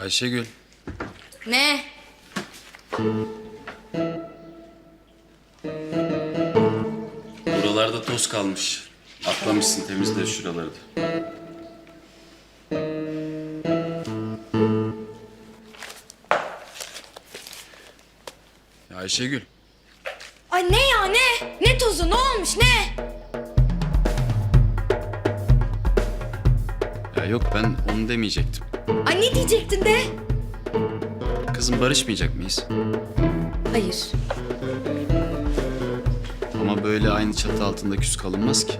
Ayşegül. Ne? Buralarda toz kalmış. Atlamışsın temizle şuraları da. Ya Ayşegül. Ay ne ya ne? Ne tozu ne olmuş ne? Ya yok ben onu demeyecektim. Ay ne diyecektin de? Kızım barışmayacak mıyız? Hayır. Ama böyle aynı çatı altında küs kalınmaz ki.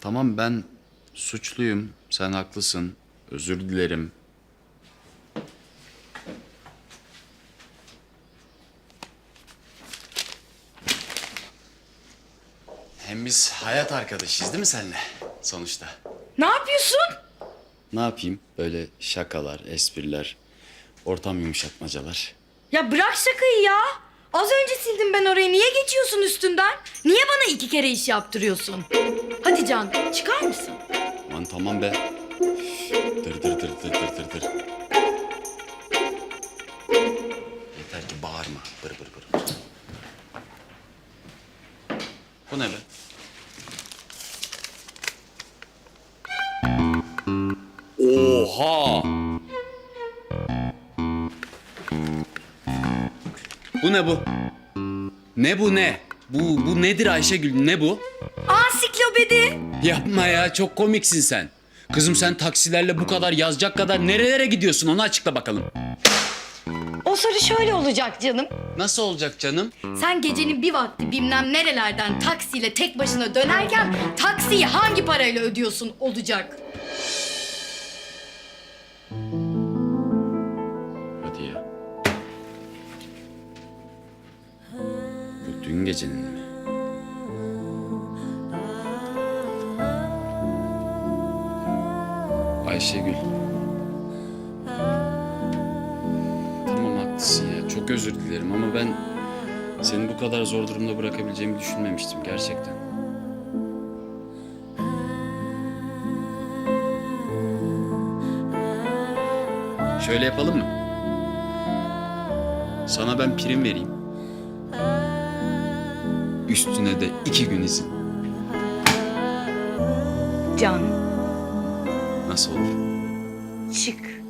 Tamam ben suçluyum. Sen haklısın. Özür dilerim. Hem biz hayat arkadaşıyız değil mi seninle sonuçta? Ne yapıyorsun? Ne yapayım? Böyle şakalar, espriler, ortam yumuşatmacalar. Ya bırak şakayı ya. Az önce sildim ben orayı. Niye geçiyorsun üstünden? Niye bana iki kere iş yaptırıyorsun? Hadi Can çıkar mısın? Aman tamam be. Dır dır dır dır dır dır dır. Yeter ki bağırma. Bır bır bır. bır. Bu ne be? Oha! Bu ne bu? Ne bu ne? Bu bu nedir Ayşegül? Ne bu? Ansiklopedi. Yapma ya çok komiksin sen. Kızım sen taksilerle bu kadar yazacak kadar nerelere gidiyorsun onu açıkla bakalım. O soru şöyle olacak canım. Nasıl olacak canım? Sen gecenin bir vakti bilmem nerelerden taksiyle tek başına dönerken taksiyi hangi parayla ödüyorsun olacak. Dün gecenin mi? Ayşegül. Tamam haklısın ya. Çok özür dilerim ama ben seni bu kadar zor durumda bırakabileceğimi düşünmemiştim gerçekten. Şöyle yapalım mı? Sana ben prim vereyim. Üstüne de iki gün izin. Can Nasıl olur? çık.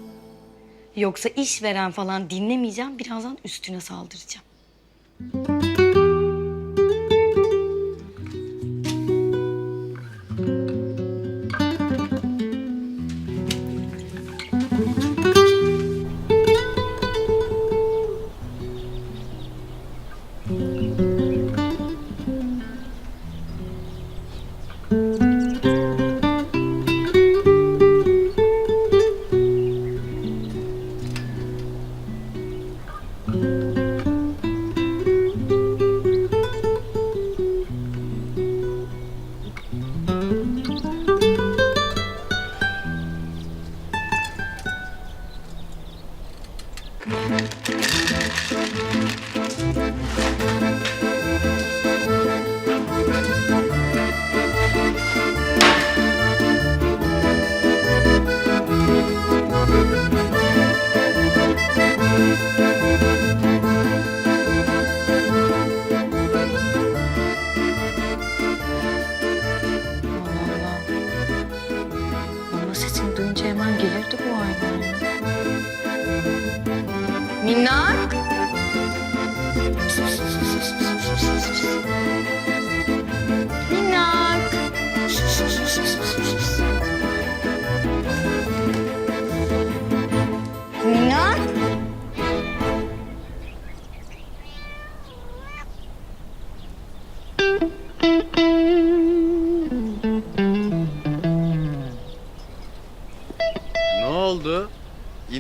Yoksa işveren falan dinlemeyeceğim. Birazdan üstüne saldıracağım.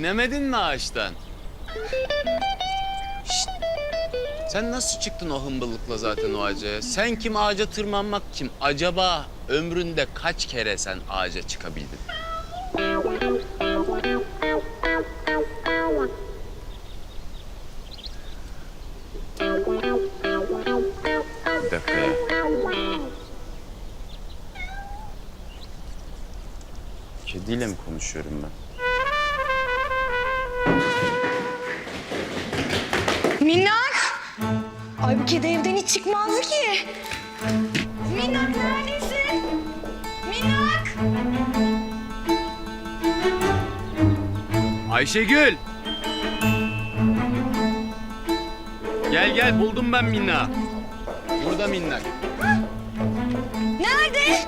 İnemedin mi ağaçtan? Şşt! Sen nasıl çıktın o hımbıllıkla zaten o ağaca? Sen kim ağaca tırmanmak kim? Acaba ömründe kaç kere sen ağaca çıkabildin? Bir dakika. Kediyle mi konuşuyorum ben? Ay bu kedi evden hiç çıkmazdı ki. Minnak neredesin? Minnak! Ayşegül! Gel gel buldum ben Minna. Burada Minnak. Nerede?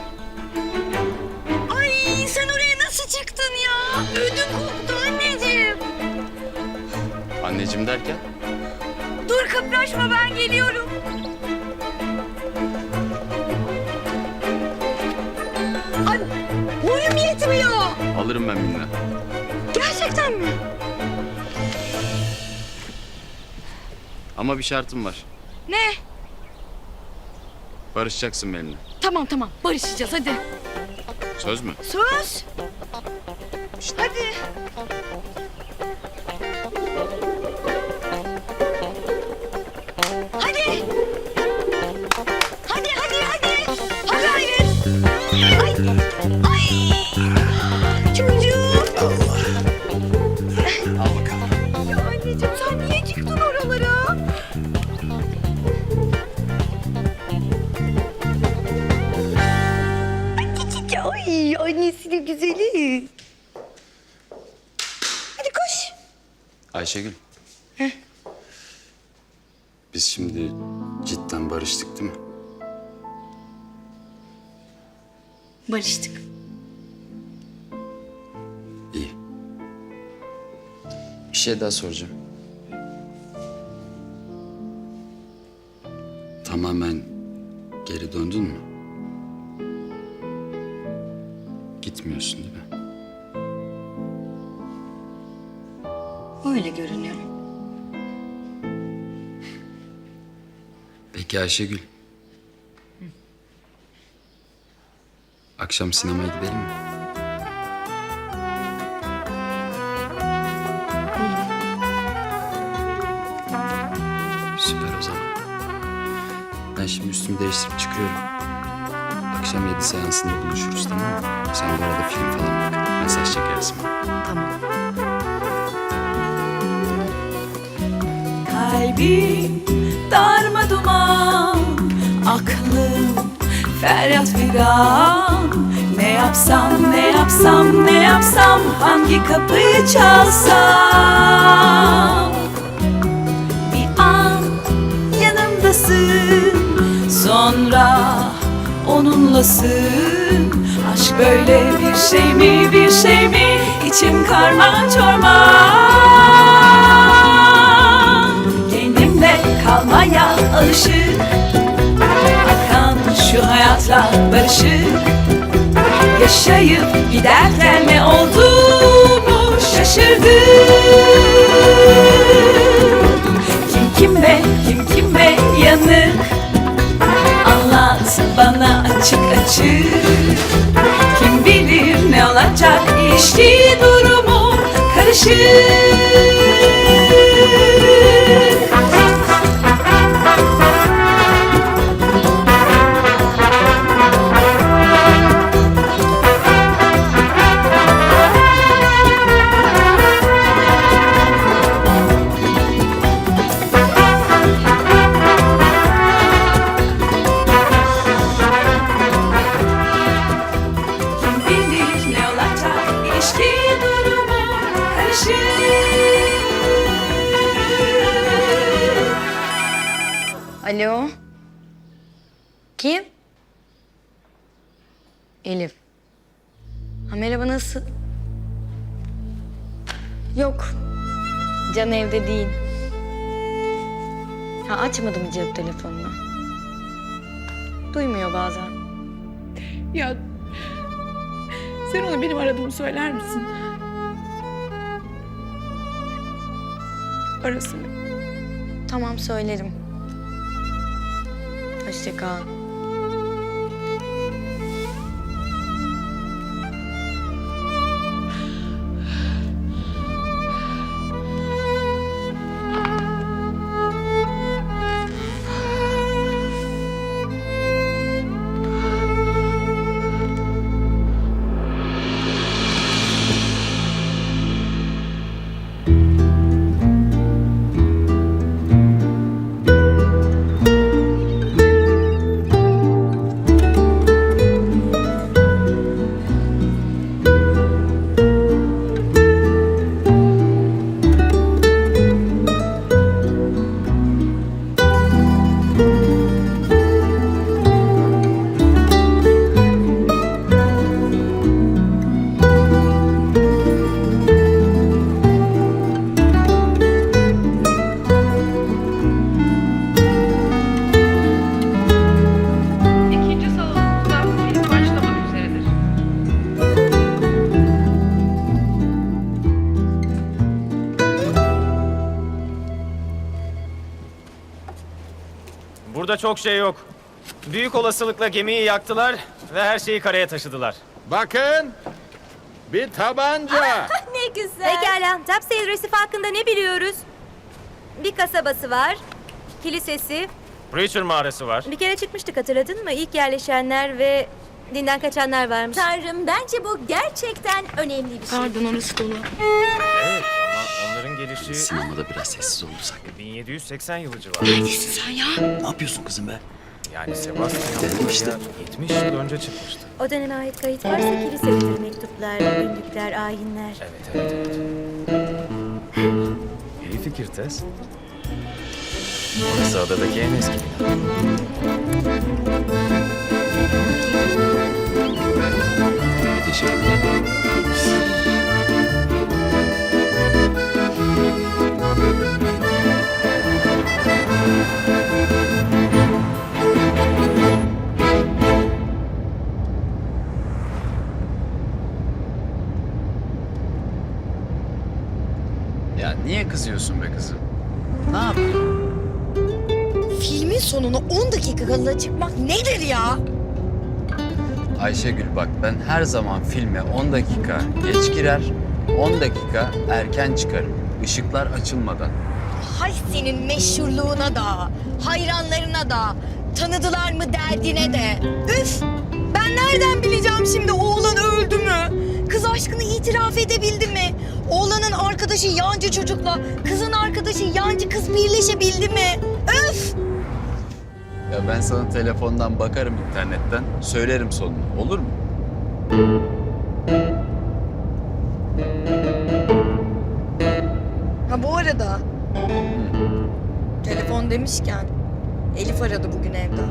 Ay sen oraya nasıl çıktın ya? Ödüm koptu anneciğim. Anneciğim derken? Kıpraşma ben geliyorum. Ay boyum yetmiyor. Alırım ben Minna. Gerçekten mi? Ama bir şartım var. Ne? Barışacaksın benimle. Tamam tamam barışacağız hadi. Söz mü? Söz. Hadi. Ayşegül. Biz şimdi cidden barıştık değil mi? Barıştık. İyi. Bir şey daha soracağım. Tamamen geri döndün mü? Gitmiyorsun değil mi? Öyle görünüyor. Peki Ayşegül. Akşam sinemaya gidelim mi? Süper o zaman. Ben şimdi üstümü değiştirip çıkıyorum. Akşam yedi seansında buluşuruz tamam mı? Sen bu arada film falan bak. Mesaj çekersin bana. Tamam. Kalbim darma duman Aklım feryat figan. Ne yapsam ne yapsam ne yapsam Hangi kapıyı çalsam? Bir an yanımdasın Sonra onunlasın. Aşk böyle bir şey mi bir şey mi? İçim karman çorman alışık Akan şu hayatla barışık Yaşayıp giderken ne olduğumu şaşırdım Kim kime, kim kime yanık Anlat bana açık açık. Kim bilir ne olacak? İlişki durumu karışık açmadım cep telefonunu. Duymuyor bazen. Ya sen ona benim aradığımı söyler misin? Arasın. Tamam söylerim. Hoşça kal. Çok şey yok. Büyük olasılıkla gemiyi yaktılar ve her şeyi karaya taşıdılar. Bakın. Bir tabanca. Ne güzel. Pekala. Topsail Resif hakkında ne biliyoruz? Bir kasabası var. Kilisesi. Preacher mağarası var. Bir kere çıkmıştık hatırladın mı? İlk yerleşenler ve dinden kaçanlar varmış. Tanrım bence bu gerçekten önemli bir şey. Pardon orası dolu. Onların gelişi Sinemada biraz sessiz olursak. 1780 yılı civarı. Neredesin sen ya? Ne yapıyorsun kızım be? Yani Sebastian Dedim işte. buraya 70 yıl önce çıkmıştı. O döneme ait kayıt varsa kilisedir mektuplar, günlükler, ayinler. Evet evet evet. İyi fikir Tess. Orası adadaki en eski bina. Kızıyorsun be kızım? Ne yapıyorsun? Filmin sonuna 10 dakika kala çıkmak nedir ya? Ayşegül bak ben her zaman filme 10 dakika geç girer, 10 dakika erken çıkarım. Işıklar açılmadan. Hay senin meşhurluğuna da, hayranlarına da, tanıdılar mı derdine de. Üf! Ben nereden bileceğim şimdi oğlan öldü mü? Kız aşkını itiraf edebildi mi? Oğlanın arkadaşı yancı çocukla, kızın arkadaşı yancı kız birleşebildi mi? Üf! Ya ben sana telefondan bakarım internetten, söylerim sonunu. Olur mu? Ha bu arada, telefon demişken Elif aradı bugün evden.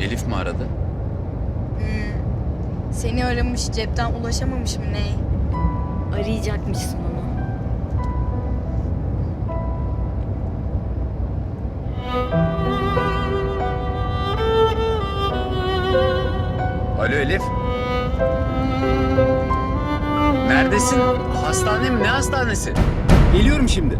Elif mi aradı? Seni aramış, cepten ulaşamamış mı ne? Arayacakmışsın onu. Alo Elif. Neredesin? Hastane mi? Ne hastanesi? Geliyorum şimdi.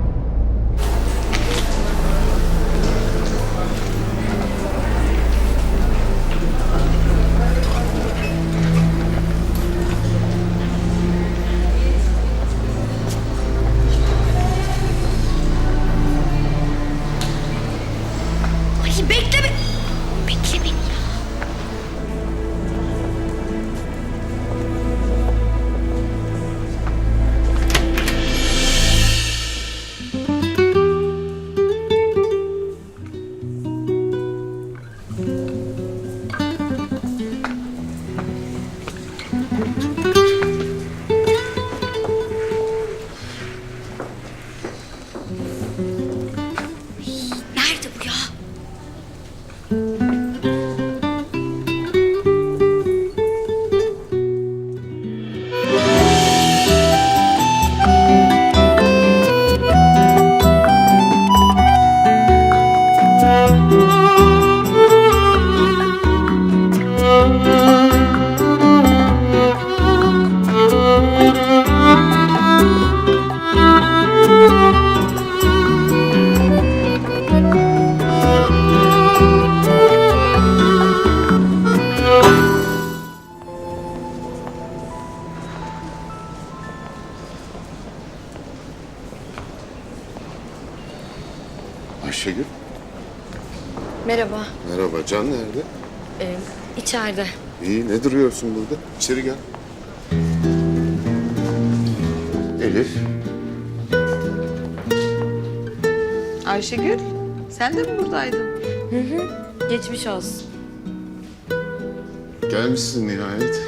İçeride. İyi. Ne duruyorsun burada? İçeri gel. Elif. Ayşegül, sen de mi buradaydın? Geçmiş olsun. Gelmişsin nihayet.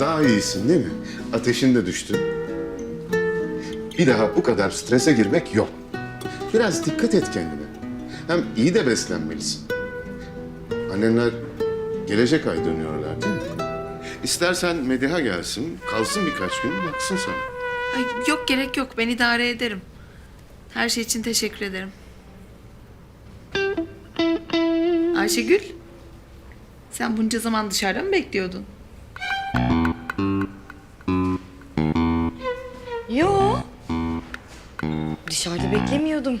Daha iyisin değil mi? Ateşin de düştü. Bir daha bu kadar strese girmek yok. Biraz dikkat et kendine. Hem iyi de beslenmelisin. Annenler gelecek ay dönüyorlar değil mi? İstersen Mediha gelsin, kalsın birkaç gün, baksın sana. Ay, yok gerek yok, ben idare ederim. Her şey için teşekkür ederim. Ayşegül, sen bunca zaman dışarıda mı bekliyordun? Yo. Dışarıda beklemiyordum.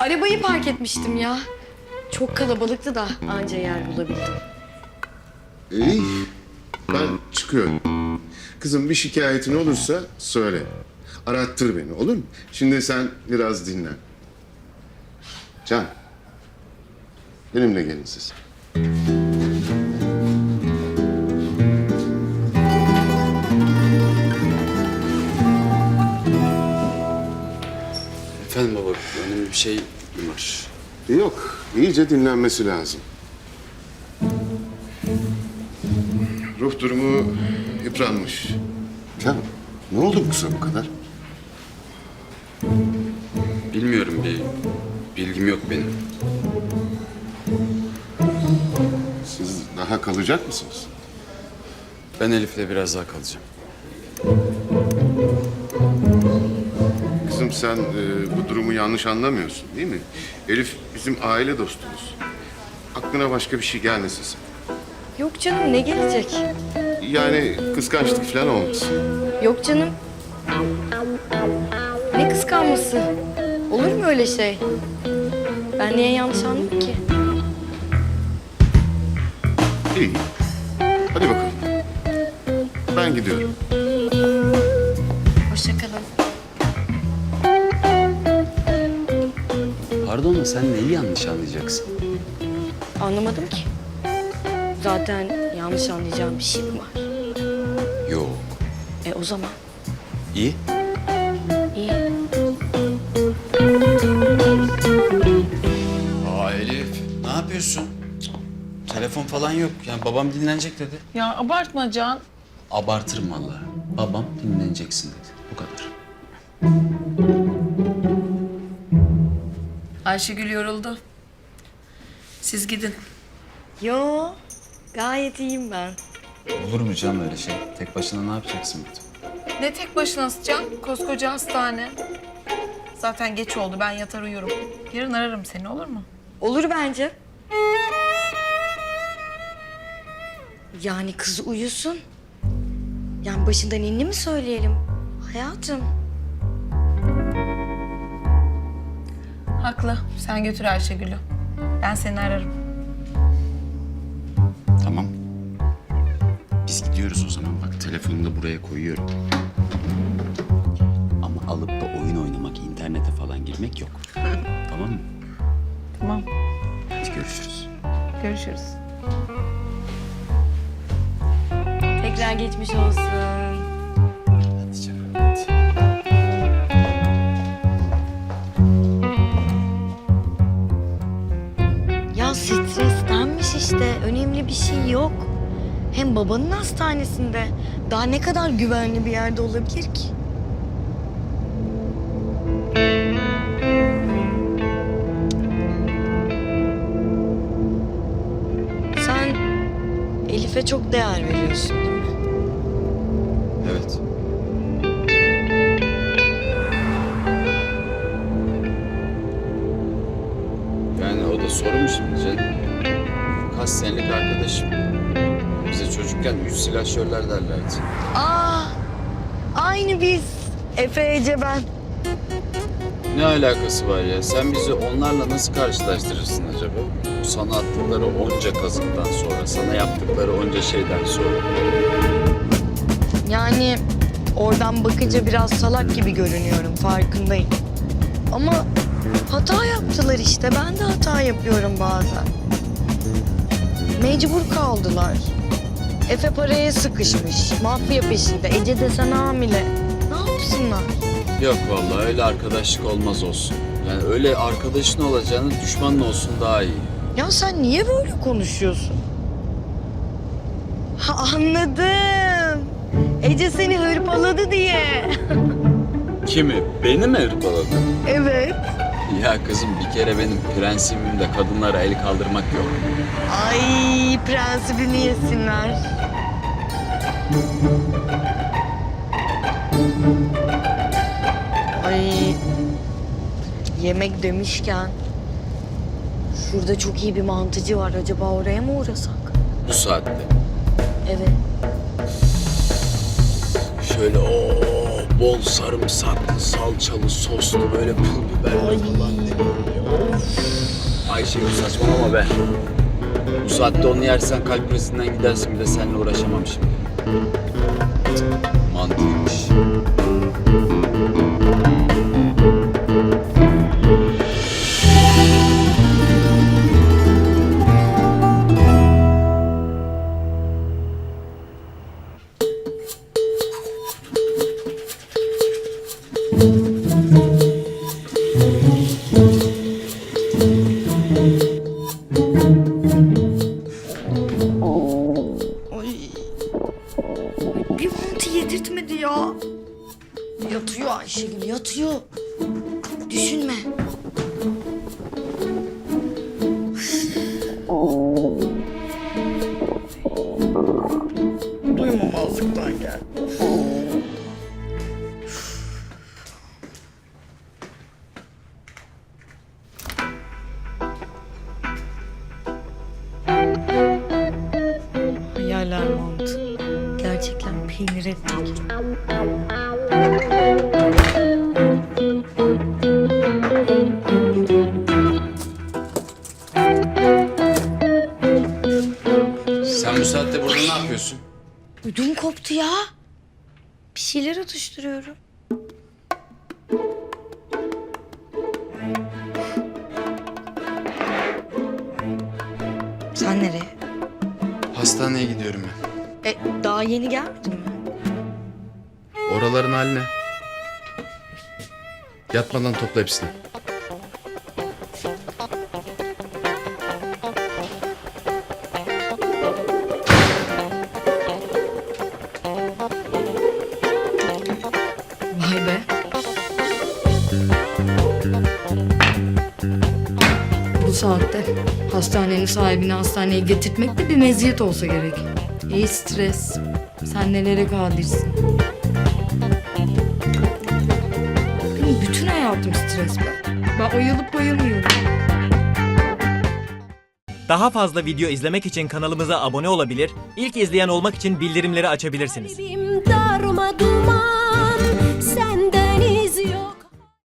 Arabayı park etmiştim ya. Çok kalabalıktı da anca yer bulabildim. İyi. Ben çıkıyorum. Kızım bir şikayetin olursa söyle. Arattır beni olur mu? Şimdi sen biraz dinlen. Can. Benimle gelin siz. Efendim baba, önemli bir şey mi var? Yok, iyice dinlenmesi lazım. Ruh durumu yıpranmış. Can, ne oldu bu kıza bu kadar? Bilmiyorum bir bilgim yok benim. Siz daha kalacak mısınız? Ben Elif'le biraz daha kalacağım. Kızım sen e, bu durumu yanlış anlamıyorsun değil mi? Elif bizim aile dostumuz. Aklına başka bir şey gelmesin sen. Yok canım ne gelecek? Yani kıskançlık falan olmasın. Yok canım. Ne kıskanması? Olur mu öyle şey? Ben niye yanlış anladım ki? İyi. Hadi bakalım. Ben gidiyorum. Sen neyi yanlış anlayacaksın? Anlamadım ki. Zaten yanlış anlayacağım bir şey mi var? Yok. E o zaman İyi. iyi. Aa Elif, ne yapıyorsun? Telefon falan yok. Yani babam dinlenecek dedi. Ya abartma Can. Abartırım vallahi. Babam dinleneceksin dedi. Bu kadar. Ayşegül yoruldu. Siz gidin. Yo gayet iyiyim ben. Olur mu canım öyle şey? Tek başına ne yapacaksın burada? Ne tek başına Can? Koskoca hastane. Zaten geç oldu. Ben yatar uyurum. Yarın ararım seni olur mu? Olur bence. Yani kız uyusun. Yani başından inni mi söyleyelim? Hayatım. Haklı. Sen götür Ayşegül'ü. Ben seni ararım. Tamam. Biz gidiyoruz o zaman. Bak telefonu da buraya koyuyorum. Ama alıp da oyun oynamak, internete falan girmek yok. tamam mı? Tamam. Hadi görüşürüz. Görüşürüz. Tekrar geçmiş olsun. Önemli bir şey yok. Hem babanın hastanesinde. Daha ne kadar güvenli bir yerde olabilir ki? Sen Elif'e çok değer veriyorsun 18 senelik arkadaşım. Bize çocukken üç silahşörler derlerdi. Aa, aynı biz. Efe Ece ben. Ne alakası var ya? Sen bizi onlarla nasıl karşılaştırırsın acaba? Bu sana attıkları onca kazıktan sonra, sana yaptıkları onca şeyden sonra. Yani oradan bakınca biraz salak gibi görünüyorum farkındayım. Ama hata yaptılar işte. Ben de hata yapıyorum bazen. Mecbur kaldılar. Efe paraya sıkışmış. Mafya peşinde. Ece desen hamile. Ne yapsınlar? Yok vallahi öyle arkadaşlık olmaz olsun. Yani öyle arkadaşın olacağını düşmanın olsun daha iyi. Ya sen niye böyle konuşuyorsun? Ha, anladım. Ece seni hırpaladı diye. Kimi? Beni mi hırpaladın? Evet. Ya kızım bir kere benim prensibimde kadınlara el kaldırmak yok. Ay prensibini yesinler. Ay yemek demişken şurada çok iyi bir mantıcı var. Acaba oraya mı uğrasak? Bu saatte. Evet. Şöyle hop Bol sarımsaklı, salçalı, soslu böyle pul biberli falan. Of. Ayşegül saçmalama be. Bu saatte onu yersen kalp krizinden gidersin bir de seninle uğraşamam şimdi. Mantıymış. Peynir ettik. Sen bu saatte burada ne yapıyorsun? Ödüm koptu ya. Bir şeyler atıştırıyorum. Sen nereye? Hastaneye gidiyorum ben. E, daha yeni gelmedin mi? Oraların haline. Yatmadan topla hepsini. Vay be. Bu saatte hastanenin sahibini hastaneye getirtmek de bir meziyet olsa gerek. İyi stres. Sen nelere kadirsin. Hayatım stres be. Ben ayılıp bayılmıyorum. Daha fazla video izlemek için kanalımıza abone olabilir, ilk izleyen olmak için bildirimleri açabilirsiniz. Kalbim darma duman